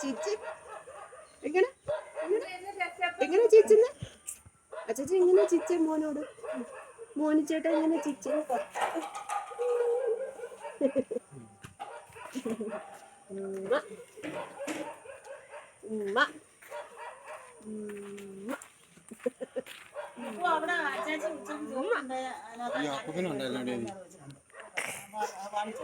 ചിച്ചി എങ്ങനെ എങ്ങനെ ചിച്ചുന്ന അച്ഛൻ എങ്ങനെ ചിച്ച മോനോട് മോനി ചേട്ടൻ എങ്ങനെ ചിച്ച ഉമ്മ. ഉമ്മ. ഉമ്മ. ഉമ്മ ഉമ്മ.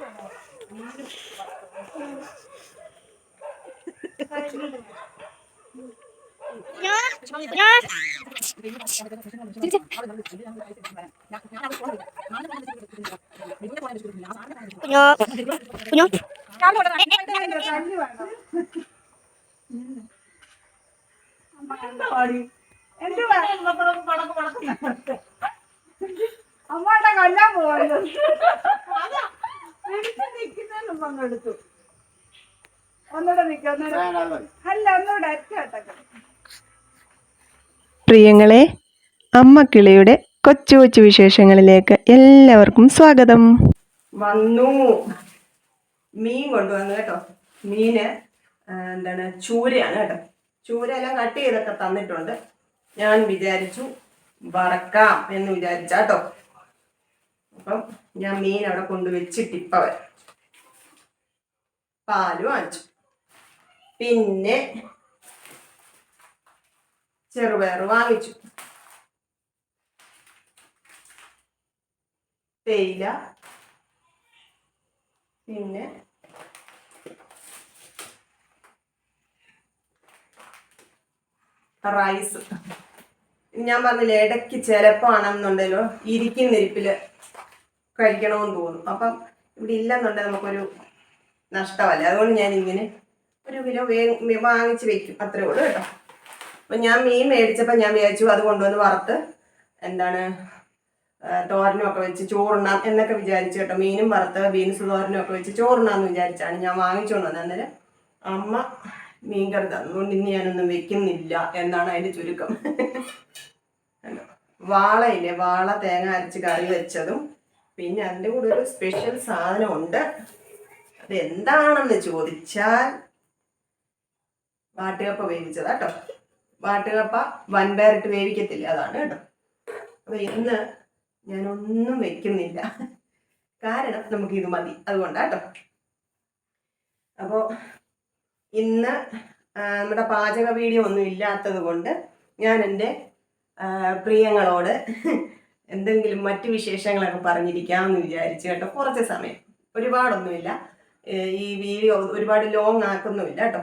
അമ്മയുടെ കൊല്ലാൻ പോയത് നിൽക്കുന്നതിനും പങ്കെടുത്തു. ഒന്നുകൂടെ നിൽക്കാം ഒന്നുകൂടെ അല്ല ഒന്നുകൂടെ അറ്റ പ്രിയങ്ങളെ അമ്മ കിളിയുടെ കൊച്ചു കൊച്ചു വിശേഷങ്ങളിലേക്ക് എല്ലാവർക്കും സ്വാഗതം. വന്നു. മീൻ കൊണ്ടുവന്നു കേട്ടോ. മീന് എന്താണ് ചൂരയാണ് കേട്ടോ. ചൂര എല്ലാം കട്ട് ചെയ്തൊക്കെ തന്നിട്ടുണ്ട്. ഞാൻ വിചാരിച്ചു വറക്കാം എന്ന് വിചാരിച്ചാട്ടോ. അപ്പം ഞാൻ മീൻ അവിടെ കൊണ്ടുവച്ചിട്ട് ഇപ്പ വരാം. പാൽ വാങ്ങിച്ചു. പിന്നെ ചെറുപയർ വാങ്ങിച്ചു. തേയില. പിന്നെ റൈസ്. ഞാൻ പറഞ്ഞില്ലേ ഇടയ്ക്ക് ചിലപ്പോ ആണെന്നുണ്ടല്ലോ ഇരിക്കുന്ന ഇരിപ്പിൽ കഴിക്കണമെന്ന് തോന്നും. അപ്പം ഇവിടെ ഇല്ലെന്നുണ്ടെങ്കിൽ നമുക്കൊരു നഷ്ടമല്ല? അതുകൊണ്ട് ഞാൻ ഇങ്ങനെ ഒരു കിലോ വേ വാങ്ങിച്ച് വെക്കും. അത്രേ ഉള്ളൂ കേട്ടോ. അപ്പം ഞാൻ മീൻ മേടിച്ചപ്പോൾ ഞാൻ വിചാരിച്ചു അത് കൊണ്ടുവന്ന് വറുത്ത് എന്താണ് ആ, തോരനും ഒക്കെ വെച്ച് ചോറുണ്ണാം എന്നൊക്കെ വിചാരിച്ചു കേട്ടോ. മീനും വറുത്ത് ബീൻസ് തോരനും ഒക്കെ വെച്ച് ചോറുണ്ണാന്ന് വിചാരിച്ചാണ് ഞാൻ വാങ്ങിച്ചുകൊണ്ട് വന്നത്. അന്നേരം അമ്മ മീൻ കറി തന്നുകൊണ്ട് ഇന്ന് ഞാനൊന്നും വെക്കുന്നില്ല എന്നാണ് അതിന്റെ ചുരുക്കം? വാളയില്ലേ? വാള തേങ്ങ അരച്ച് കറി വെച്ചതും പിന്നെ അതിന്റെ കൂടെ ഒരു സ്പെഷ്യൽ സാധനമുണ്ട്. അത് എന്താണെന്ന് ചോദിച്ചാൽ വാട്ടുകപ്പ വേവിച്ചതാ കേട്ടോ. വാട്ടുകപ്പ വൻപയറിട്ട് വേവിക്കത്തില്ല അതാണ് കേട്ടോ. അപ്പൊ ഇന്ന് ഞാനൊന്നും വെക്കുന്നില്ല. കാരണം നമുക്ക് ഇത് മതി അതുകൊണ്ടാട്ടോ അപ്പോൾ ഇന്ന് നമ്മുടെ പാചക വീഡിയോ ഒന്നും ഇല്ലാത്തത് കൊണ്ട് ഞാൻ എന്റെ പ്രിയങ്ങളോട് എന്തെങ്കിലും മറ്റു വിശേഷങ്ങളൊക്കെ പറഞ്ഞിരിക്കാമെന്ന് വിചാരിച്ചു കേട്ടോ. കുറച്ച് സമയം. ഒരുപാടൊന്നുമില്ല. ഈ വീഡിയോ ഒരുപാട് ലോങ് ആക്കുന്നുമില്ല കേട്ടോ.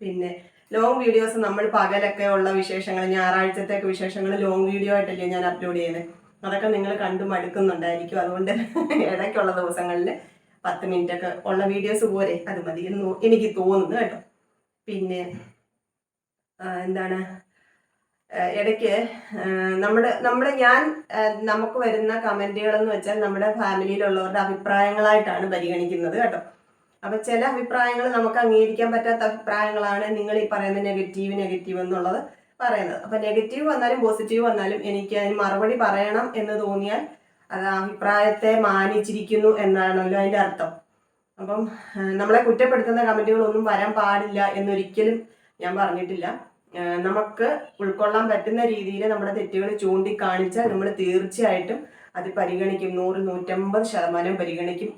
പിന്നെ ലോങ് വീഡിയോസ് നമ്മൾ പകലൊക്കെ ഉള്ള വിശേഷങ്ങൾ ഞായറാഴ്ചത്തേക്ക് വിശേഷങ്ങൾ ലോങ് വീഡിയോ ആയിട്ടല്ലേ ഞാൻ അപ്ലോഡ് ചെയ്യുന്നത് അതൊക്കെ നിങ്ങൾ കണ്ടു മടുക്കുന്നുണ്ടായിരിക്കും. അതുകൊണ്ട് ഇടയ്ക്കുള്ള ദിവസങ്ങളിൽ പത്ത് മിനിറ്റ് ഒക്കെ ഉള്ള വീഡിയോസ് പോരെ. അത് മതി എന്ന് എനിക്ക് തോന്നുന്നു കേട്ടോ. പിന്നെ എന്താണ്? ഇടയ്ക്ക് നമ്മുടെ നമ്മുടെ ഞാൻ നമുക്ക് വരുന്ന കമന്റുകൾ എന്ന് വെച്ചാൽ നമ്മുടെ ഫാമിലിയിലുള്ളവരുടെ അഭിപ്രായങ്ങളായിട്ടാണ് പരിഗണിക്കുന്നത് കേട്ടോ. അപ്പൊ ചില അഭിപ്രായങ്ങൾ നമുക്ക് അംഗീകരിക്കാൻ പറ്റാത്ത അഭിപ്രായങ്ങളാണ് നിങ്ങൾ ഈ പറയുന്ന നെഗറ്റീവ് നെഗറ്റീവ് എന്നുള്ളത് പറയുന്നത്. അപ്പൊ നെഗറ്റീവ് വന്നാലും പോസിറ്റീവ് വന്നാലും എനിക്ക് അതിന് മറുപടി പറയണം എന്ന് തോന്നിയാൽ അത് അഭിപ്രായത്തെ മാനിച്ചിരിക്കുന്നു എന്നാണല്ലോ അതിന്റെ അർത്ഥം. അപ്പം നമ്മളെ കുറ്റപ്പെടുത്തുന്ന കമന്റുകളൊന്നും വരാൻ പാടില്ല എന്നൊരിക്കലും ഞാൻ പറഞ്ഞിട്ടില്ല. നമുക്ക് ഉൾക്കൊള്ളാൻ പറ്റുന്ന രീതിയിൽ നമ്മുടെ തെറ്റുകൾ ചൂണ്ടിക്കാണിച്ചാൽ നമ്മൾ തീർച്ചയായിട്ടും അത് പരിഗണിക്കും. നൂറ് നൂറ്റമ്പത് ശതമാനം പരിഗണിക്കും.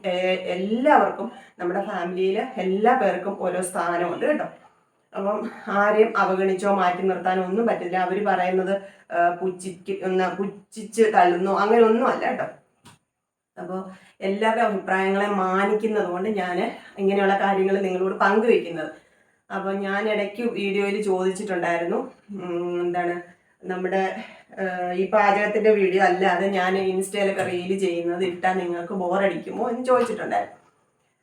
എല്ലാവർക്കും നമ്മുടെ ഫാമിലിയിൽ എല്ലാ പേർക്കും ഓരോ സ്ഥാനമുണ്ട് കേട്ടോ. അപ്പം ആരെയും അവഗണിച്ചോ മാറ്റി നിർത്താനോ ഒന്നും പറ്റില്ല. അവർ പറയുന്നത് പുച്ഛിക്ക് പുച്ഛിച്ച് തള്ളുന്നു അങ്ങനെ ഒന്നും അല്ല കേട്ടോ. അപ്പോൾ എല്ലാവരുടെ അഭിപ്രായങ്ങളെ മാനിക്കുന്നത് കൊണ്ട് ഞാൻ ഇങ്ങനെയുള്ള കാര്യങ്ങൾ നിങ്ങളോട് പങ്കുവെക്കുന്നത്. അപ്പോൾ ഞാൻ ഇടയ്ക്ക് വീഡിയോയിൽ ചോദിച്ചിട്ടുണ്ടായിരുന്നു എന്താണ് നമ്മുടെ ഈ പാചകത്തിന്റെ വീഡിയോ അല്ലാതെ ഞാൻ ഇൻസ്റ്റയിലൊക്കെ റീൽ ചെയ്യുന്നത് ഇട്ടാൽ നിങ്ങൾക്ക് ബോറടിക്കുമോ എന്ന് ചോദിച്ചിട്ടുണ്ടായിരുന്നു.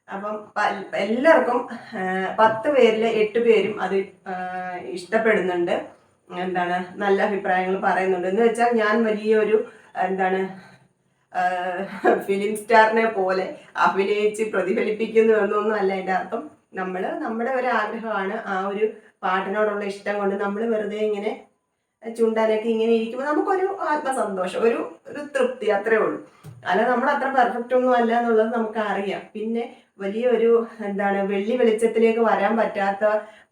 അപ്പം എല്ലാവർക്കും പത്ത് പേരിൽ എട്ട് പേരും അത് ഇഷ്ടപ്പെടുന്നുണ്ട്. എന്താണ് നല്ല അഭിപ്രായങ്ങൾ പറയുന്നുണ്ട്. എന്ന് വെച്ചാൽ ഞാൻ വലിയൊരു എന്താണ് ഫിലിം സ്റ്റാറിനെ പോലെ അഭിനയിച്ച് പ്രതിഫലിപ്പിക്കുന്നു എന്നൊന്നും അല്ല അതിന്റെ അർത്ഥം. നമ്മൾ നമ്മുടെ ഒരു ആഗ്രഹമാണ് ആ ഒരു പാട്ടിനോടുള്ള ഇഷ്ടം കൊണ്ട് നമ്മൾ വെറുതെ ഇങ്ങനെ ചുണ്ടാനൊക്കെ ഇങ്ങനെ ഇരിക്കുമ്പോൾ നമുക്കൊരു ആത്മസന്തോഷം ഒരു ഒരു തൃപ്തി അത്രേ ഉള്ളൂ. അല്ല നമ്മൾ അത്ര പെർഫെക്റ്റ് ഒന്നും അല്ല എന്നുള്ളത് നമുക്ക് അറിയാം പിന്നെ വലിയൊരു എന്താണ് വെള്ളി വെളിച്ചത്തിലേക്ക് വരാൻ പറ്റാത്ത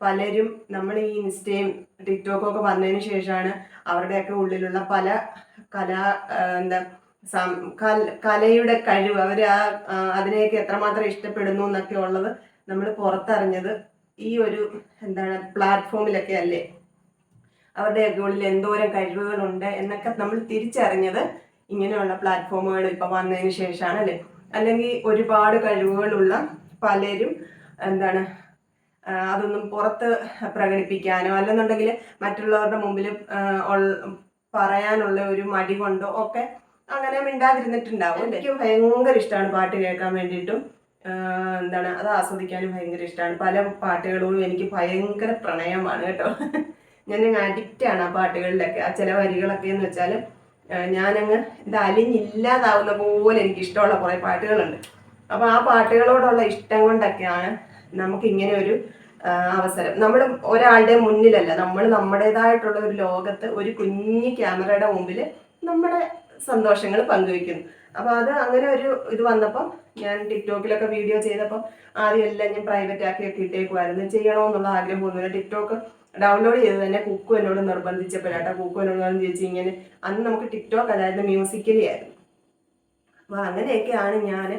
പലരും നമ്മൾ ഈ ഇൻസ്റ്റയും ടിക്ടോക്കും ഒക്കെ വന്നതിന് ശേഷമാണ് അവരുടെയൊക്കെ ഉള്ളിലുള്ള പല കലാ എന്താ കല- കലയുടെ കഴിവ്. അവർ ആ, അതിനെയൊക്കെ എത്രമാത്രം ഇഷ്ടപ്പെടുന്നു എന്നൊക്കെ ഉള്ളത് നമ്മൾ പുറത്തറിഞ്ഞത് ഈ ഒരു എന്താണ് പ്ലാറ്റ്ഫോമിലൊക്കെ അല്ലേ? അവരുടെ ഉള്ളിൽ എന്തോരം കഴിവുകളുണ്ട് എന്നൊക്കെ നമ്മൾ തിരിച്ചറിഞ്ഞത് ഇങ്ങനെയുള്ള പ്ലാറ്റ്ഫോമുകൾ ഇപ്പൊ വന്നതിന് ശേഷമാണ് അല്ലേ? അല്ലെങ്കിൽ ഒരുപാട് കഴിവുകളുള്ള പലരും എന്താണ് അതൊന്നും പുറത്ത് പ്രകടിപ്പിക്കാനോ അല്ലെന്നുണ്ടെങ്കിൽ മറ്റുള്ളവരുടെ മുമ്പിൽ പറയാനുള്ള ഒരു മടി കൊണ്ടോ ഒക്കെ അങ്ങനെ മിണ്ടാതിരുന്നിട്ടുണ്ടാവും എനിക്ക് ഭയങ്കര ഇഷ്ടമാണ് പാട്ട് കേൾക്കാൻ വേണ്ടിയിട്ടും. എന്താണ് അത് ആസ്വദിക്കാനും ഭയങ്കര ഇഷ്ടമാണ് പല പാട്ടുകളോടും എനിക്ക് ഭയങ്കര പ്രണയമാണ് കേട്ടോ. ഞാൻ അഡിക്റ്റ് ആണ് ആ പാട്ടുകളിലൊക്കെ. ആ ചില വരികളൊക്കെ എന്ന് വെച്ചാൽ ഞാനങ്ങ് ഇത് അലിഞ്ഞില്ലാതാവുന്ന പോലെ എനിക്ക് ഇഷ്ടമുള്ള കുറേ പാട്ടുകളുണ്ട്. അപ്പോൾ ആ പാട്ടുകളോടുള്ള ഇഷ്ടം കൊണ്ടൊക്കെയാണ് നമുക്ക് ഇങ്ങനെ ഒരു അവസരം. നമ്മൾ ഒരാളുടെ മുന്നിലല്ല നമ്മൾ നമ്മുടേതായിട്ടുള്ള ഒരു ലോകത്ത് ഒരു കുഞ്ഞു ക്യാമറയുടെ മുമ്പിൽ നമ്മുടെ സന്തോഷങ്ങൾ പങ്കുവെക്കുന്നു. അപ്പോൾ അത് അങ്ങനെ ഒരു ഇത് വന്നപ്പം ഞാൻ ടിക്ടോക്കിലൊക്കെ വീഡിയോ ചെയ്തപ്പോൾ ആദ്യം എല്ലാം ഞാൻ പ്രൈവറ്റ് ആക്കിയൊക്കെ ഇട്ടേക്കുമായിരുന്നു ചെയ്യണമെന്നുള്ള ആഗ്രഹമൊന്നുമില്ല. ടിക്ടോക്ക് ഡൗൺലോഡ് ചെയ്ത് തന്നെ കുക്കു എന്നോട് നിർബന്ധിച്ചപ്പോഴാട്ടോ. കുക്കു എന്നോട് ചേച്ചി ഇങ്ങനെ അന്ന് നമുക്ക് ടിക്ടോക്ക് അതായത് മ്യൂസിക്കലി ആയിരുന്നു. അപ്പോൾ അങ്ങനെയൊക്കെയാണ് ഞാൻ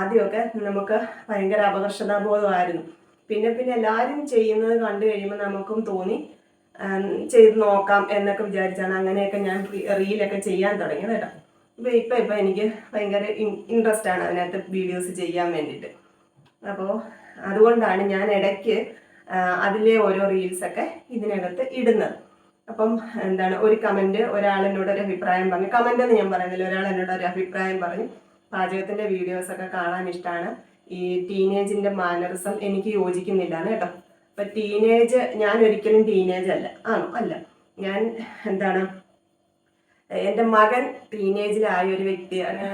ആദ്യമൊക്കെ നമുക്ക് ഭയങ്കര അപകർഷതാബോധമായിരുന്നു. പിന്നെ പിന്നെ എല്ലാവരും ചെയ്യുന്നത് കണ്ടു കഴിയുമ്പോൾ നമുക്കും തോന്നി ചെയ്ത് നോക്കാം എന്നൊക്കെ വിചാരിച്ചാണ് അങ്ങനെയൊക്കെ ഞാൻ റീലൊക്കെ ചെയ്യാൻ തുടങ്ങിയത് കേട്ടോ. ഇപ്പോൾ ഇപ്പം ഇപ്പം എനിക്ക് ഭയങ്കര ഇൻട്രസ്റ്റ് ആണ് അതിനകത്ത് വീഡിയോസ് ചെയ്യാൻ വേണ്ടിയിട്ട് അപ്പോൾ അതുകൊണ്ടാണ് ഞാൻ ഇടയ്ക്ക് അതിലെ ഓരോ റീൽസൊക്കെ ഇതിനകത്ത് ഇടുന്നത്. അപ്പം എന്താണ് ഒരു കമന്റ് ഒരാൾ എന്നോട് ഒരു അഭിപ്രായം പറഞ്ഞു. കമന്റ് എന്ന് ഞാൻ പറയുന്നില്ല ഒരാൾ എന്നോട് ഒരു അഭിപ്രായം പറഞ്ഞു. പാചകത്തിന്റെ വീഡിയോസൊക്കെ കാണാൻ ഇഷ്ടമാണ് ഈ ടീനേജിന്റെ മാനറിസം എനിക്ക് യോജിക്കുന്നില്ലാണ് കേട്ടോ. അപ്പം ടീനേജ് ഞാൻ ഒരിക്കലും ടീനേജ് അല്ല. ആണോ? അല്ല. ഞാൻ എന്താണ് എന്റെ മകൻ ടീനേജിലായ ഒരു വ്യക്തിയാണ്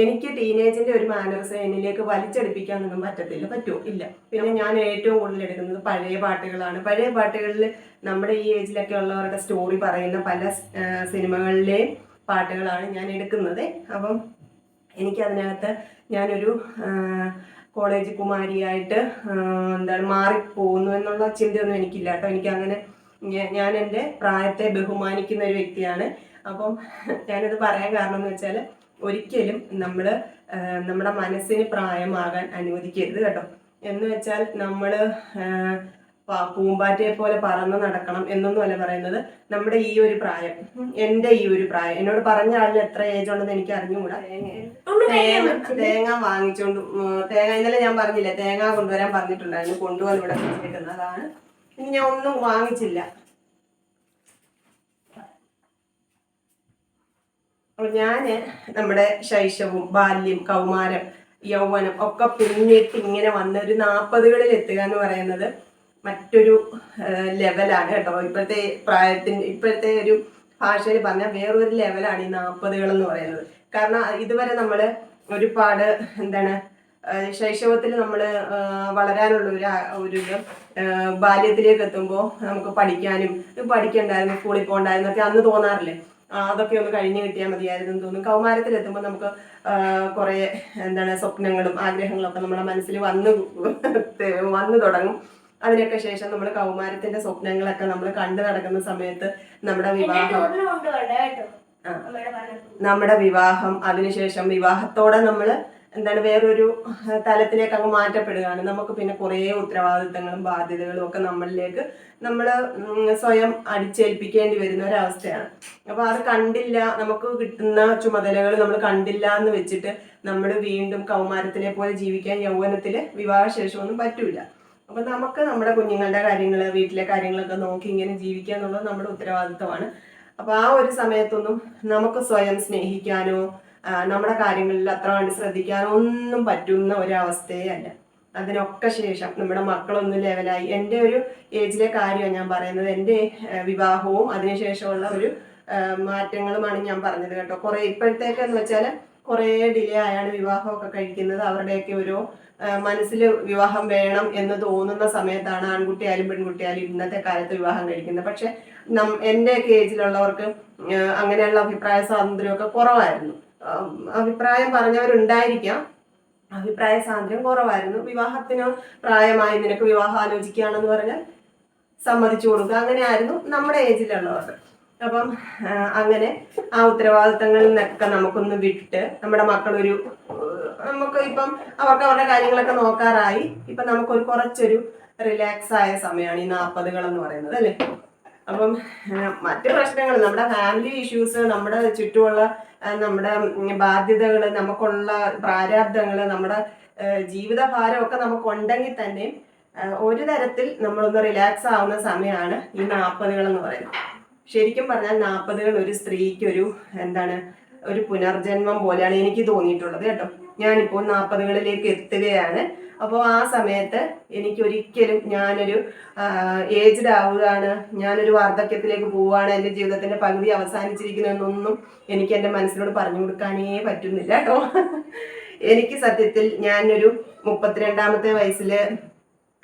എനിക്ക് ടീനേജിന്റെ ഒരു മാനർസ് എന്നിലേക്ക് വലിച്ചെടുപ്പിക്കാനൊന്നും പറ്റത്തില്ല പറ്റുമോ ഇല്ല. പിന്നെ ഞാൻ ഏറ്റവും കൂടുതൽ എടുക്കുന്നത് പഴയ പാട്ടുകളാണ്. പഴയ പാട്ടുകളിൽ നമ്മുടെ ഈ ഏജിലൊക്കെ ഉള്ളവരുടെ സ്റ്റോറി പറയുന്ന പല സിനിമകളിലെയും പാട്ടുകളാണ് ഞാൻ എടുക്കുന്നത്. അപ്പം എനിക്കതിനകത്ത് ഞാനൊരു കോളേജ് കുമാരിയായിട്ട് എന്താണ് മാറിപ്പോകുന്നു എന്നുള്ള ചിന്തയൊന്നും എനിക്കില്ല കേട്ടോ. എനിക്കങ്ങനെ ഞാൻ എന്റെ പ്രായത്തെ ബഹുമാനിക്കുന്ന ഒരു വ്യക്തിയാണ്. അപ്പം ഞാനിത് പറയാൻ കാരണം എന്ന് വെച്ചാൽ ഒരിക്കലും നമ്മൾ നമ്മുടെ മനസ്സിന് പ്രായമാകാൻ അനുവദിക്കരുത് കേട്ടോ. എന്ന് വെച്ചാൽ നമ്മൾ പൂമ്പാറ്റയെ പോലെ പറന്ന് നടക്കണം എന്നൊന്നും അല്ല പറയുന്നത്. നമ്മുടെ ഈ ഒരു പ്രായം എന്റെ എന്റെ ഈ ഒരു പ്രായം എന്നോട് പറഞ്ഞ ആളിന് എത്ര ഏജ് ഉണ്ടെന്ന് എനിക്ക് അറിഞ്ഞുകൂടാ. തേങ്ങ തേങ്ങ വാങ്ങിച്ചോണ്ട് തേങ്ങ ഇന്നലെ ഞാൻ പറഞ്ഞില്ല തേങ്ങ കൊണ്ടുവരാൻ പറഞ്ഞിട്ടുണ്ടായിരുന്നു കൊണ്ടുവന്ന് ഇവിടെ അതാണ്. ഇനി ഞാൻ ഒന്നും വാങ്ങിച്ചില്ല. അപ്പോൾ ഞാൻ നമ്മുടെ ശൈശവും ബാല്യം കൗമാരം യൗവനം ഒക്കെ പിന്നിട്ട് ഇങ്ങനെ വന്ന ഒരു നാൽപ്പതുകളിൽ എത്തുക എന്ന് പറയുന്നത് മറ്റൊരു ലെവലാണ് കേട്ടോ. ഇപ്പോഴത്തെ പ്രായത്തിന്റെ ഇപ്പോഴത്തെ ഒരു ഭാഷയിൽ പറഞ്ഞാൽ വേറൊരു ലെവലാണ് ഈ നാൽപ്പതുകൾ എന്ന് പറയുന്നത്. കാരണം ഇതുവരെ നമ്മൾ ഒരുപാട് എന്താണ് ശൈശവത്തിൽ നമ്മൾ വളരാനുള്ള ഒരു ഒരു ബാല്യത്തിലേക്ക് എത്തുമ്പോൾ നമുക്ക് പഠിക്കാനും പഠിക്കണ്ടായിരുന്നു സ്കൂളിൽ പോകണ്ടായിരുന്നു ഒക്കെ അന്ന് തോന്നാറില്ലേ? അതൊക്കെ ഒന്ന് കഴിഞ്ഞ് കിട്ടിയാൽ മതിയായിരുന്നു എന്ന് തോന്നും. കൗമാരത്തിലെത്തുമ്പോൾ നമുക്ക് കുറെ എന്താണ് സ്വപ്നങ്ങളും ആഗ്രഹങ്ങളും ഒക്കെ നമ്മുടെ മനസ്സിൽ വന്ന് വന്നു തുടങ്ങും. അതിനൊക്കെ ശേഷം നമ്മൾ കൗമാരത്തിന്റെ സ്വപ്നങ്ങളൊക്കെ നമ്മൾ കണ്ടു നടക്കുന്ന സമയത്ത് നമ്മുടെ വിവാഹം. നമ്മുടെ വിവാഹം അതിനുശേഷം വിവാഹത്തോടെ നമ്മൾ എന്താണ് വേറൊരു തലത്തിലേക്ക് അങ്ങ് മാറ്റപ്പെടുകയാണ്. നമുക്ക് പിന്നെ കുറേ ഉത്തരവാദിത്തങ്ങളും ബാധ്യതകളും ഒക്കെ നമ്മളിലേക്ക് നമ്മൾ സ്വയം അടിച്ചേൽപ്പിക്കേണ്ടി വരുന്ന ഒരവസ്ഥയാണ്. അപ്പോൾ അത് കണ്ടില്ല നമുക്ക് കിട്ടുന്ന ചുമതലകൾ നമ്മൾ കണ്ടില്ല എന്ന് വെച്ചിട്ട് നമ്മൾ വീണ്ടും കൗമാരത്തിലെ പോലെ ജീവിക്കാൻ യൗവനത്തിൽ വിവാഹശേഷമൊന്നും പറ്റൂല. അപ്പം നമുക്ക് നമ്മുടെ കുഞ്ഞുങ്ങളുടെ കാര്യങ്ങൾ വീട്ടിലെ കാര്യങ്ങളൊക്കെ നോക്കി ഇങ്ങനെ ജീവിക്കുക എന്നുള്ളത് നമ്മുടെ ഉത്തരവാദിത്തമാണ് അപ്പോൾ ആ ഒരു സമയത്തൊന്നും നമുക്ക് സ്വയം സ്നേഹിക്കാനോ നമ്മുടെ കാര്യങ്ങളിൽ അത്ര കണ്ട് ശ്രദ്ധിക്കാനൊന്നും പറ്റുന്ന ഒരവസ്ഥയേ അല്ല അതിനൊക്കെ ശേഷം നമ്മുടെ മക്കളൊന്നും ലെവലായി. എന്റെ ഒരു ഏജിലെ കാര്യമാണ് ഞാൻ പറയുന്നത്. എന്റെ വിവാഹവും അതിനുശേഷമുള്ള ഒരു മാറ്റങ്ങളുമാണ് ഞാൻ പറഞ്ഞത് കേട്ടോ. കുറേ ഇപ്പോഴത്തേക്കെന്ന് വെച്ചാൽ കുറേ ഡിലേ ആയാണ് വിവാഹമൊക്കെ കഴിക്കുന്നത്. അവരുടെയൊക്കെ ഒരു മനസ്സിൽ വിവാഹം വേണം എന്ന് തോന്നുന്ന സമയത്താണ് ആൺകുട്ടിയായാലും പെൺകുട്ടിയായാലും ഇന്നത്തെ കാലത്ത് വിവാഹം കഴിക്കുന്നത്. പക്ഷെ നം എന്റെയൊക്കെ ഏജിലുള്ളവർക്ക് അങ്ങനെയുള്ള അഭിപ്രായ സ്വാതന്ത്ര്യമൊക്കെ കുറവായിരുന്നു. അഭിപ്രായം പറഞ്ഞവരുണ്ടായിരിക്കാം. അഭിപ്രായ സ്വാതന്ത്ര്യം കുറവായിരുന്നു. വിവാഹത്തിന് പ്രായമായി നിനക്ക് വിവാഹം ആലോചിക്കുകയാണെന്ന് പറഞ്ഞാൽ സമ്മതിച്ചു കൊടുക്കുക. അങ്ങനെയായിരുന്നു നമ്മുടെ ഏജിലുള്ളവർ. അപ്പം അങ്ങനെ ആ ഉത്തരവാദിത്തങ്ങളിൽ നിന്നൊക്കെ നമുക്കൊന്ന് വിട്ട് നമ്മുടെ മക്കളൊരു നമുക്ക് ഇപ്പം അവർക്ക് അവരുടെ കാര്യങ്ങളൊക്കെ നോക്കാറായി. ഇപ്പം നമുക്കൊരു കുറച്ചൊരു റിലാക്സ് ആയ സമയമാണ് ഈ നാൽപ്പതുകൾ എന്ന് പറയുന്നത് അല്ലേ? അപ്പം മറ്റ് പ്രശ്നങ്ങൾ നമ്മുടെ ഫാമിലി ഇഷ്യൂസ് നമ്മുടെ ചുറ്റുമുള്ള നമ്മുടെ ബാധ്യതകൾ നമുക്കുള്ള പ്രാരാബ്ദങ്ങൾ നമ്മുടെ ആ, ജീവിതഭാരമൊക്കെ നമുക്കുണ്ടെങ്കിൽ തന്നെ ഒരു തരത്തിൽ നമ്മളൊന്ന് റിലാക്സ് ആവുന്ന സമയമാണ് ഈ നാൽപ്പതുകൾ എന്ന് പറയുന്നത്. ശരിക്കും പറഞ്ഞാൽ നാൽപ്പതുകൾ ഒരു സ്ത്രീക്ക് ഒരു എന്താണ് ഒരു പുനർജന്മം പോലെയാണ് എനിക്ക് തോന്നിയിട്ടുള്ളത് കേട്ടോ. ഞാനിപ്പോൾ നാൽപ്പതുകളിലേക്ക് എത്തുകയാണ്. അപ്പോൾ ആ സമയത്ത് എനിക്ക് ഒരിക്കലും ഞാനൊരു ഏജ്ഡ് ആവുകയാണ്. ഞാനൊരു വാർദ്ധക്യത്തിലേക്ക് പോവുകയാണ് എന്റെ ജീവിതത്തിന്റെ പകുതി അവസാനിച്ചിരിക്കുന്നു എന്നൊന്നും എനിക്ക് എന്റെ മനസ്സിനോട് പറഞ്ഞു കൊടുക്കാനേ പറ്റുന്നില്ല കേട്ടോ. എനിക്ക് സത്യത്തിൽ ഞാനൊരു മുപ്പത്തിരണ്ടാമത്തെ വയസ്സിൽ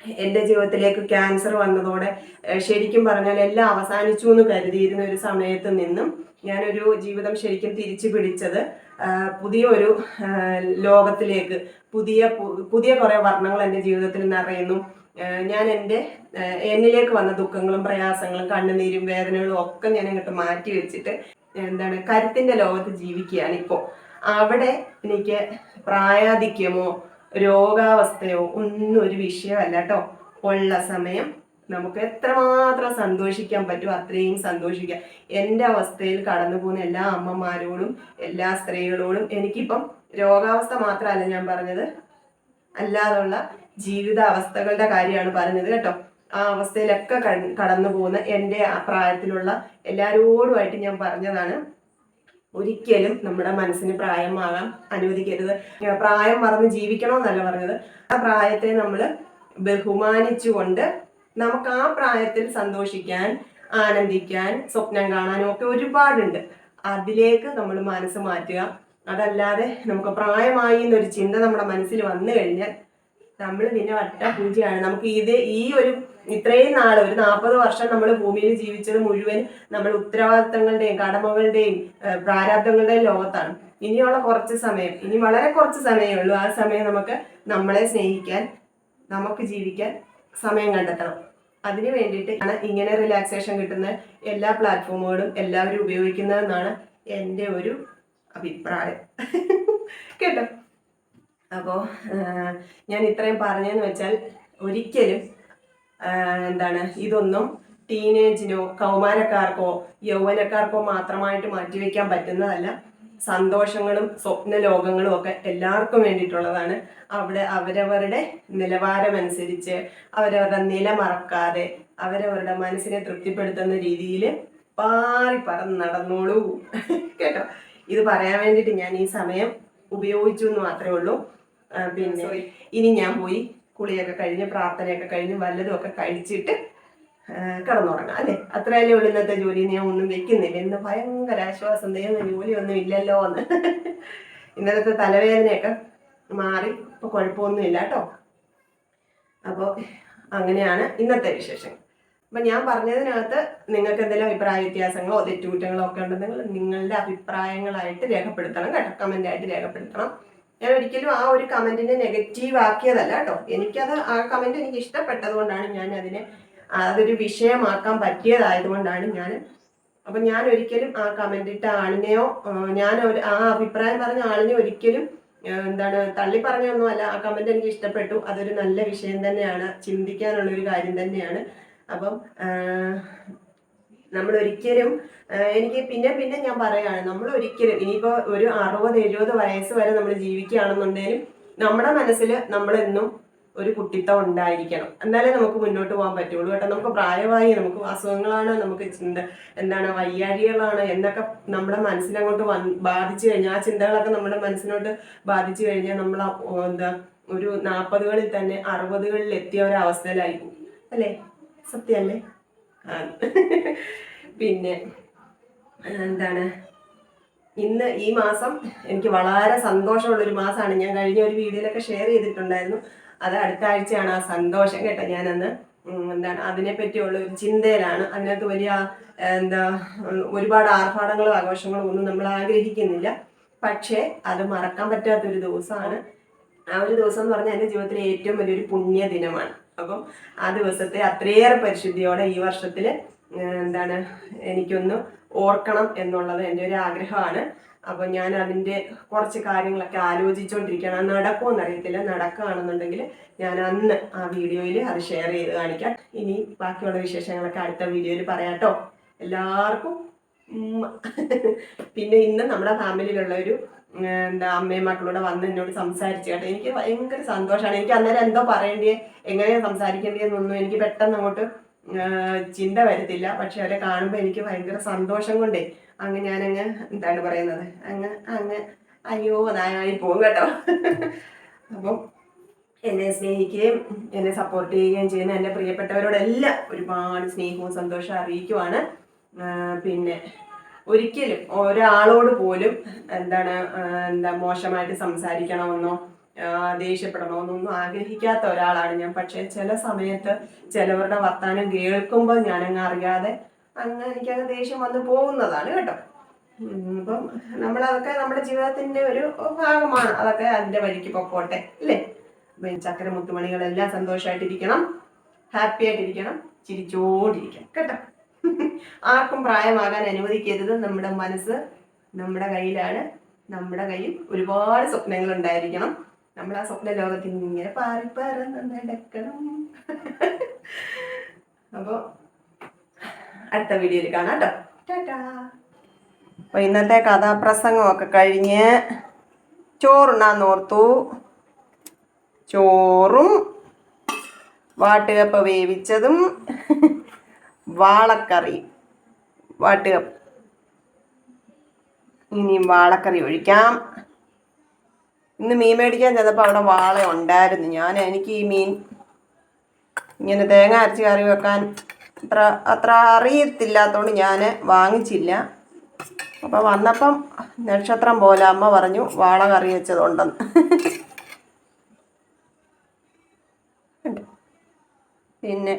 എന്റെ ജീവിതത്തിലേക്ക് ക്യാൻസർ വന്നതോടെ ശരിക്കും പറഞ്ഞാൽ എല്ലാം അവസാനിച്ചു എന്ന് കരുതിയിരുന്ന ഒരു സമയത്ത് നിന്നും ഞാനൊരു ജീവിതം ശരിക്കും തിരിച്ചു പിടിച്ചത് പുതിയ ഒരു ലോകത്തിലേക്ക് പുതിയ പുതിയ കുറേ വർണങ്ങൾ എന്റെ ജീവിതത്തിൽ നിറയുന്നു. ഞാൻ എന്റെ എന്നിലേക്ക് വന്ന ദുഃഖങ്ങളും പ്രയാസങ്ങളും കണ്ണുനീരും വേദനകളും ഒക്കെ ഞാൻ അങ്ങോട്ട് മാറ്റി വെച്ചിട്ട് എന്താണ് കരുത്തിന്റെ ലോകത്ത് ജീവിക്കുകയാണ് ഇപ്പോൾ. അവിടെ എനിക്ക് പ്രായാധിക്യമോ രോഗാവസ്ഥയോ ഒന്നും ഒരു വിഷയമല്ല കേട്ടോ. ഉള്ള സമയം നമുക്ക് എത്രമാത്രം സന്തോഷിക്കാൻ പറ്റും അത്രയും സന്തോഷിക്കാം. എന്റെ അവസ്ഥയിൽ കടന്നു പോകുന്ന എല്ലാ അമ്മമാരോടും എല്ലാ സ്ത്രീകളോടും എനിക്കിപ്പം രോഗാവസ്ഥ മാത്രമല്ല ഞാൻ പറഞ്ഞത്. അല്ലാതുള്ള ജീവിത അവസ്ഥകളുടെ കാര്യമാണ് പറഞ്ഞത് കേട്ടോ. ആ അവസ്ഥയിലൊക്കെ കടന്നു പോകുന്ന എന്റെ പ്രായത്തിലുള്ള എല്ലാവരോടുമായിട്ട് ഞാൻ പറഞ്ഞതാണ്. ഒരിക്കലും നമ്മുടെ മനസ്സിന് പ്രായമാകാൻ അനുവദിക്കരുത്. പ്രായം മറന്ന് ജീവിക്കണമെന്നല്ല പറഞ്ഞത്. ആ പ്രായത്തെ നമ്മൾ ബഹുമാനിച്ചുകൊണ്ട് നമുക്ക് ആ പ്രായത്തിൽ സന്തോഷിക്കാൻ ആനന്ദിക്കാൻ സ്വപ്നം കാണാനും ഒക്കെ ഒരുപാടുണ്ട്. അതിലേക്ക് നമ്മൾ മനസ്സ് മാറ്റുക. അതല്ലാതെ നമുക്ക് പ്രായമായി എന്നൊരു ചിന്ത നമ്മുടെ മനസ്സിൽ വന്നു കഴിഞ്ഞാൽ നമ്മൾ പിന്നെ വട്ട പൂജയാണ് നമുക്ക് ഇത് ഈ ഒരു ഇത്രയും നാൾ ഒരു നാൽപ്പത് വർഷം നമ്മൾ ഭൂമിയിൽ ജീവിച്ചത് മുഴുവൻ നമ്മൾ ഉത്തരവാദിത്തങ്ങളുടെയും കടമകളുടെയും പ്രാരാബ്ദങ്ങളുടെയും ലോകത്താണ്. ഇനിയുള്ള കുറച്ച് സമയം ഇനി വളരെ കുറച്ച് സമയമേ ഉള്ളൂ. ആ സമയം നമുക്ക് നമ്മളെ സ്നേഹിക്കാൻ നമുക്ക് ജീവിക്കാൻ സമയം കണ്ടെത്തണം. അതിന് ആണ് ഇങ്ങനെ റിലാക്സേഷൻ കിട്ടുന്ന എല്ലാ പ്ലാറ്റ്ഫോമുകളും എല്ലാവരും ഉപയോഗിക്കുന്നതെന്നാണ് എന്റെ ഒരു അഭിപ്രായം. കേട്ടോ? അപ്പോൾ ഞാൻ ഇത്രയും പറഞ്ഞതെന്ന് വെച്ചാൽ ഒരിക്കലും എന്താണ്? ഇതൊന്നും ടീനേജിനോ കൗമാരക്കാർക്കോ യൗവനക്കാർക്കോ മാത്രമായിട്ട് മാറ്റിവെക്കാൻ പറ്റുന്നതല്ല. സന്തോഷങ്ങളും സ്വപ്ന ലോകങ്ങളും ഒക്കെ എല്ലാവർക്കും വേണ്ടിയിട്ടുള്ളതാണ്. അവിടെ അവരവരുടെ നിലവാരമനുസരിച്ച് അവരവരുടെ നില മറക്കാതെ അവരവരുടെ മനസ്സിനെ തൃപ്തിപ്പെടുത്തുന്ന രീതിയിൽ പാറി പറന്ന് നടന്നോളൂ. കേട്ടോ? ഇത് പറയാൻ വേണ്ടിയിട്ട് ഞാൻ ഈ സമയം ഉപയോഗിച്ചു എന്ന് മാത്രമേ ഉള്ളൂ. പിന്നെ ഇനി ഞാൻ പോയി കുളിയൊക്കെ കഴിഞ്ഞ് പ്രാർത്ഥനയൊക്കെ കഴിഞ്ഞ് വല്ലതുമൊക്കെ കഴിച്ചിട്ട് ആ, കിടന്നുറങ്ങാം അല്ലേ? അത്രയല്ലേ ഉള്ളൂ ഇന്നത്തെ ജോലി. ഞാൻ ഒന്നും വെക്കുന്നില്ല. ഇന്ന് ഭയങ്കര ആശ്വാസം. ദൈവം ജോലിയൊന്നും ഇല്ലല്ലോ എന്ന് ഇന്നലത്തെ തലവേദനയൊക്കെ മാറി. ഇപ്പോൾ കുഴപ്പമൊന്നുമില്ല കേട്ടോ. അപ്പോൾ അങ്ങനെയാണ് ഇന്നത്തെ വിശേഷം. അപ്പം ഞാൻ പറഞ്ഞതിനകത്ത് നിങ്ങൾക്ക് എന്തെങ്കിലും അഭിപ്രായ വ്യത്യാസങ്ങളോ തെറ്റുകുറ്റങ്ങളോ ഒക്കെ ഉണ്ടെങ്കിൽ നിങ്ങളുടെ അഭിപ്രായങ്ങളായിട്ട് രേഖപ്പെടുത്തണം കേട്ടോ. കമന്റായിട്ട് രേഖപ്പെടുത്തണം. ഞാൻ ഒരിക്കലും ആ ഒരു കമന്റിനെ നെഗറ്റീവ് ആക്കിയതല്ല കേട്ടോ. എനിക്കത് ആ കമന്റ് എനിക്ക് ഇഷ്ടപ്പെട്ടതുകൊണ്ടാണ് ഞാൻ അതിനെ അതൊരു വിഷയമാക്കാൻ പറ്റിയതായതുകൊണ്ടാണ് ഞാൻ. അപ്പം ഞാൻ ഒരിക്കലും ആ കമന്റ് ഇട്ട ആളിനെയോ ഞാൻ ഒരു ആ അഭിപ്രായം പറഞ്ഞ ആളിനെ ഒരിക്കലും എന്താണ് തള്ളി പറഞ്ഞൊന്നും അല്ല ആ കമന്റ് എനിക്ക് ഇഷ്ടപ്പെട്ടു. അതൊരു നല്ല വിഷയം തന്നെയാണ്. ചിന്തിക്കാനുള്ള ഒരു കാര്യം തന്നെയാണ്. അപ്പം നമ്മൾ ഒരിക്കലും എനിക്ക് പിന്നെ പിന്നെ ഞാൻ പറയുകയാണ് നമ്മൾ ഒരിക്കലും ഇനിയിപ്പോൾ ഒരു അറുപത് എഴുപത് വയസ്സ് വരെ നമ്മൾ ജീവിക്കുകയാണെന്നുണ്ടെങ്കിലും നമ്മുടെ മനസ്സിൽ നമ്മളെന്നും ഒരു കുട്ടിത്തം ഉണ്ടായിരിക്കണം. എന്നാലേ നമുക്ക് മുന്നോട്ട് പോകാൻ പറ്റുള്ളൂ കേട്ടോ. നമുക്ക് പ്രായമായി നമുക്ക് അസുഖങ്ങളാണ് നമുക്ക് ചിന്ത എന്താണ് വയ്യാഴികളാണ് എന്നൊക്കെ നമ്മുടെ മനസ്സിലങ്ങോട്ട് വന്ന് ബാധിച്ചു കഴിഞ്ഞാൽ ആ ചിന്തകളൊക്കെ നമ്മുടെ മനസ്സിനോട്ട് ബാധിച്ചു കഴിഞ്ഞാൽ നമ്മൾ എന്താ ഒരു നാൽപ്പതുകളിൽ തന്നെ അറുപതുകളിൽ എത്തിയ ഒരു പോകും അല്ലേ? സത്യമല്ലേ പിന്നെ എന്താണ്? ഇന്ന് ഈ മാസം എനിക്ക് വളരെ സന്തോഷമുള്ളൊരു മാസമാണ്. ഞാൻ കഴിഞ്ഞ ഒരു വീഡിയോയിലൊക്കെ ഷെയർ ചെയ്തിട്ടുണ്ടായിരുന്നു. അത് അടുത്ത ആഴ്ചയാണ് ആ സന്തോഷം കേട്ടോ ഞാനന്ന്. എന്താണ്? അതിനെ പറ്റിയുള്ള ഒരു ചിന്തയിലാണ്. അതിനകത്ത് വലിയ എന്താ ഒരുപാട് ആർഭാടങ്ങളും ആഘോഷങ്ങളും ഒന്നും നമ്മൾ ആഗ്രഹിക്കുന്നില്ല. പക്ഷേ അത് മറക്കാൻ പറ്റാത്തൊരു ദിവസമാണ്. ആ ഒരു ദിവസം എന്ന് പറഞ്ഞാൽ എന്റെ ജീവിതത്തിലെ ഏറ്റവും വലിയൊരു പുണ്യ ദിനമാണ് അപ്പം ആ ദിവസത്തെ അത്രയേറെ പരിശുദ്ധിയോടെ ഈ വർഷത്തിൽ എന്താണ് എനിക്കൊന്ന് ഓർക്കണം എന്നുള്ളത് എന്റെ ഒരു ആഗ്രഹമാണ്. അപ്പം ഞാൻ അതിന്റെ കുറച്ച് കാര്യങ്ങളൊക്കെ ആലോചിച്ചുകൊണ്ടിരിക്കുകയാണ് അത് നടക്കുമോ അറിയത്തില്ല. നടക്കുകയാണെന്നുണ്ടെങ്കിൽ ഞാൻ അന്ന് ആ വീഡിയോയിൽ അത് ഷെയർ ചെയ്ത് കാണിക്കാം. ഇനി ബാക്കിയുള്ള വിശേഷങ്ങളൊക്കെ അടുത്ത വീഡിയോയിൽ പറയാട്ടോ എല്ലാവർക്കും പിന്നെ ഇന്ന് നമ്മുടെ ഫാമിലിയിലുള്ള ഒരു എന്താ അമ്മയും മക്കളൂടെ വന്ന് എന്നോട് സംസാരിച്ചു കേട്ടോ. എനിക്ക് ഭയങ്കര സന്തോഷമാണ്. എനിക്ക് അന്നേരം എന്തോ പറയേണ്ടിയേ എങ്ങനെയാണ് സംസാരിക്കേണ്ടിയെന്നൊന്നും എനിക്ക് പെട്ടെന്ന് അങ്ങോട്ട് ചിന്ത വരത്തില്ല. പക്ഷെ അവരെ കാണുമ്പോൾ എനിക്ക് ഭയങ്കര സന്തോഷം കൊണ്ടേ അങ്ങ് ഞാനങ്ങ് എന്താണ് പറയുന്നത്? അങ്ങ് അങ്ങ് അയ്യോ നായി പോകും കേട്ടോ. അപ്പം എന്നെ സ്നേഹിക്കുകയും എന്നെ സപ്പോർട്ട് ചെയ്യുകയും ചെയ്യുന്ന എന്റെ പ്രിയപ്പെട്ടവരോടെല്ലാം ഒരുപാട് സ്നേഹവും സന്തോഷവും അറിയിക്കുവാണ്. പിന്നെ ഒരിക്കലും ഒരാളോട് പോലും എന്താണ് എന്താ മോശമായിട്ട് സംസാരിക്കണമെന്നോ ദേഷ്യപ്പെടണോ ദേഷ്യപ്പെടണമെന്നൊന്നും ആഗ്രഹിക്കാത്ത ഒരാളാണ് ഞാൻ. പക്ഷേ ചില സമയത്ത് ചിലവരുടെ വർത്താനം കേൾക്കുമ്പോൾ ഞാനങ്ങ് അറിയാതെ അങ്ങ് എനിക്കങ്ങ് ദേഷ്യം വന്നു പോകുന്നതാണ് കേട്ടോ. അപ്പം നമ്മളതൊക്കെ നമ്മുടെ ജീവിതത്തിന്റെ ഒരു ഭാഗമാണ്. അതൊക്കെ അതിന്റെ വഴിക്ക് പൊക്കോട്ടെ അല്ലേ? ചക്കര മുത്തുമണികളെല്ലാം സന്തോഷമായിട്ടിരിക്കണം ഹാപ്പി ആയിട്ടിരിക്കണം ചിരിച്ചോണ്ടിരിക്കണം. കേട്ടോ. ആർക്കും പ്രായമാകാൻ അനുവദിക്കരുത്. നമ്മുടെ മനസ്സ് നമ്മുടെ കയ്യിലാണ്. നമ്മുടെ കയ്യിൽ ഒരുപാട് സ്വപ്നങ്ങൾ ഉണ്ടായിരിക്കണം. നമ്മൾ ആ സ്വപ്ന ലോകത്തിൽ ഇങ്ങനെ പാറി പറന്ന് നടക്കണം. അപ്പോൾ അടുത്ത വീഡിയോയിൽ കാണാം കേട്ടോ. ഇന്നത്തെ കഥാപ്രസംഗമൊക്കെ കഴിഞ്ഞ് ചോറുണ്ണാൻ ഓർത്തു. ചോറും വാട്ടുകപ്പ വേവിച്ചതും വാളക്കറി വാട്ട് ഇനിയും വാളക്കറി ഒഴിക്കാം. ഇന്ന് മീൻ മേടിക്കാൻ ചെന്നപ്പോൾ അവിടെ വാള ഉണ്ടായിരുന്നു. ഞാൻ എനിക്ക് ഈ മീൻ ഇങ്ങനെ തേങ്ങ അരച്ച് കറി വെക്കാൻ അത്ര അത്ര അറിയത്തില്ലാത്തതുകൊണ്ട് ഞാൻ വാങ്ങിച്ചില്ല. അപ്പം വന്നപ്പം നക്ഷത്രം പോലെ അമ്മ പറഞ്ഞു വാള കറി വെച്ചതുണ്ടെന്ന്. പിന്നെ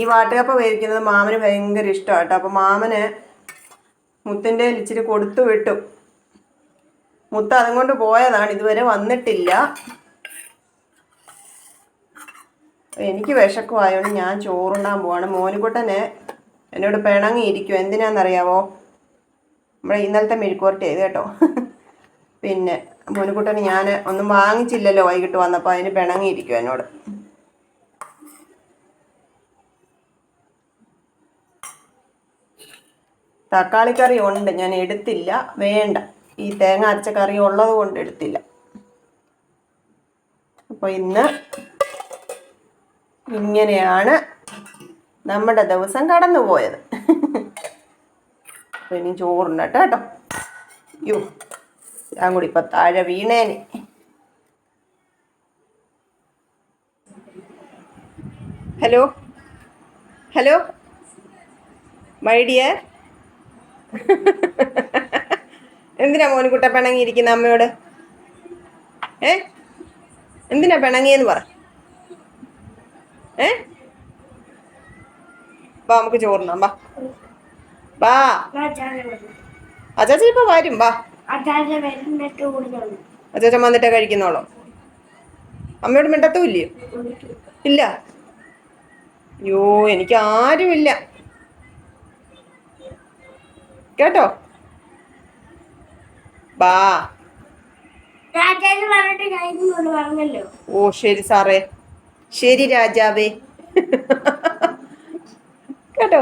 ഈ വാട്ടുകപ്പ വേവിക്കുന്നത് മാമന് ഭയങ്കര ഇഷ്ടമാണ് കേട്ടോ. അപ്പോൾ മാമന് മുത്തിന്റെ ഇച്ചിരി കൊടുത്തു വിട്ടു. മുത്ത് അതും കൊണ്ട് പോയതാണ്. ഇതുവരെ വന്നിട്ടില്ല. എനിക്ക് വിശക്കുമായതുകൊണ്ട് ഞാൻ ചോറുണ്ടാൻ പോവാണ്. മോനുകുട്ടനെ എന്നോട് പിണങ്ങിയിരിക്കും എന്തിനാണെന്നറിയാവോ നമ്മുടെ ഇന്നലത്തെ മെഴുക്കുവരട്ടി ചെയ്ത് കേട്ടോ. പിന്നെ മോനുകുട്ടന് ഞാൻ ഒന്നും വാങ്ങിച്ചില്ലല്ലോ വൈകിട്ട് വന്നപ്പോൾ അതിന് പിണങ്ങിയിരിക്കും എന്നോട്. തക്കാളിക്കറി ഉണ്ട് ഞാൻ എടുത്തില്ല. വേണ്ട. ഈ തേങ്ങ അരച്ച കറി ഉള്ളത് കൊണ്ട് എടുത്തില്ല. അപ്പോൾ ഇന്ന് ഇങ്ങനെയാണ് നമ്മുടെ ദിവസം കടന്നു പോയത് അപ്പോൾ ഇനി ചോറുണ്ടട്ടോ കേട്ടോ യോ ഞാൻ കൂടി ഇപ്പം താഴെ വീണേനെ. Hello hello my dear. എന്തിനാ മോനുകുട്ട പിണങ്ങിയിരിക്കുന്ന അമ്മയോട്? ഏ? എന്തിനാ പിണങ്ങിയെന്ന് പറ. ഏ? വാ നമുക്ക് ചോറിനാം വാ. വാ. അച്ചാച്ച ഇപ്പൊ വരും. വാ. അച്ചാച്ച വന്നിട്ടാ കഴിക്കുന്നോളോ അമ്മയോട് മിണ്ടത്തും ഇല്ലയോ ഇല്ല. അയ്യോ എനിക്ക് ആരുമില്ല. കേട്ടോ? ബാ. ഓ ശരി സാറേ. ശരി രാജാവേ. കേട്ടോ?